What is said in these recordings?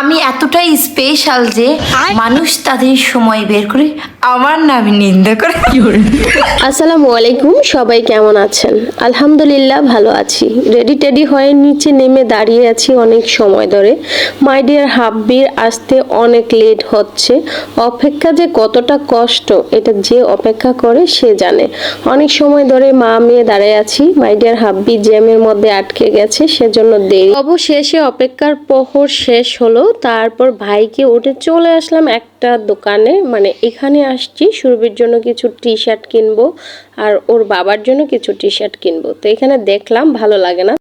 আমি এতটাই স্পেশাল যে মানুষ তাদের সময় বের করে আমার নামে নিন্দা করে। আসসালামু আলাইকুম সবাই কেমন আছেন? আলহামদুলিল্লাহ ভালো আছি। রেডি টেডি হয়ে নিচে নেমে দাঁড়িয়ে আছি অনেক সময় ধরে। মাই ডিয়ার হাব্বির আসতে অনেক লেট হচ্ছে। অপেক্ষা যে কতটা কষ্ট এটা যে অপেক্ষা করে সে জানে। অনেক সময় ধরে মা মেয়ে দাঁড়িয়ে আছি। মাই ডিয়ার হাব্বি জ্যামের মধ্যে আটকে গেছে সেজন্য দেরি। অবশেষে অপেক্ষার প্রহর শেষ হলো। তারপর ভাইকে উঠে চলে আসলাম একটা দোকানে। মানে এখানে আসছি, সুরভির জন্য কিছু টি শার্ট কিনবো আর ওর বাবার জন্য কিছু টি শার্ট কিনবো। তো এখানে দেখলাম, ভালো লাগে না।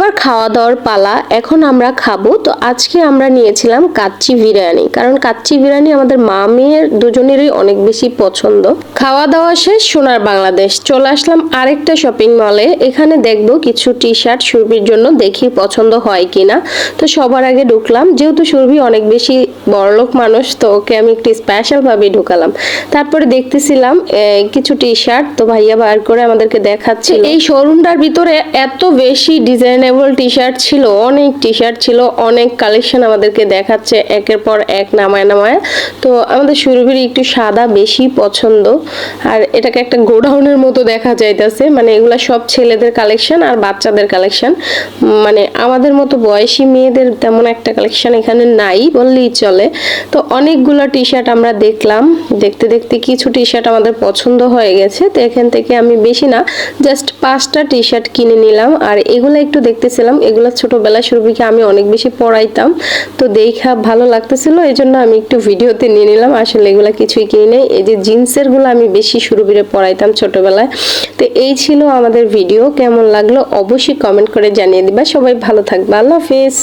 এবার খাওয়া দাওয়ার পালা, এখন আমরা খাব। তো আজকে আমরা নিয়েছিলাম কাচ্চি বিরিয়ানি, কারণ কাচ্চি বিরিয়ানি আমাদের মা মেয়ের দুজনেরই অনেক বেশি পছন্দ। খাওয়া দাওয়া শেষ, সোনার বাংলাদেশ। চলে আসলাম আরেকটা শপিং মলে এখানে দেখব কিছু টি শার্ট সুরভির জন্য দেখি পছন্দ হয় কিনা। তো সবার আগে ঢুকলাম। যেহেতু সুরভি অনেক বেশি বড়লোক মানুষ, তো ওকে আমি একটু স্পেশাল ভাবে ঢুকালাম। তারপরে দেখতেছিলাম কিছু টি শার্ট তো ভাইয়া বার করে আমাদেরকে দেখাচ্ছে এই শোরুমটার ভিতরে এত বেশি ডিজাইনেবল টি শার্ট ছিল, অনেক টি শার্ট ছিল, অনেক কালেকশন আমাদেরকে দেখাচ্ছে, একের পর এক, নামায় নামায়। তো আমাদের সুরভির একটু সাদা বেশি পছন্দ, আর এটাকে একটা গোডাউনের মতো দেখা যাইতেছে। মানে এগুলা সব ছেলেদের কালেকশন আর বাচ্চাদের কালেকশন মানে আমাদের মতো বয়সী মেয়েদের তেমন একটা কালেকশন এখানে নাই বললেই চলে। তো অনেকগুলো টি শার্ট আমরা দেখলাম। দেখতে দেখতে কিছু টি শার্ট আমাদের পছন্দ হয়ে গেছে। তো এখান থেকে আমি বেশি না জাস্ট পাঁচটা টি শার্ট কিনে নিলাম। আর এগুলো একটু দেখতেছিলাম, এগুলো ছোটবেলায় সুরভিকে আমি অনেক বেশি পড়াইতাম। তো দেখা ভালো লাগতেছিল এই জন্য আমি একটু ভিডিওতে নিয়ে নিলাম। আসলে এগুলো কিছুই কিনে নেই। এই যে জিন্সেরগুলো আমি বেশি শুরু সুরভিরে পড়াইতাম ছোটবেলায়। তো এই ছিল আমাদের ভিডিও, কেমন লাগল অবশ্যই কমেন্ট করে জানিয়ে দিবা। সবাই ভালো থাকবে। আল্লাহ হাফিজ।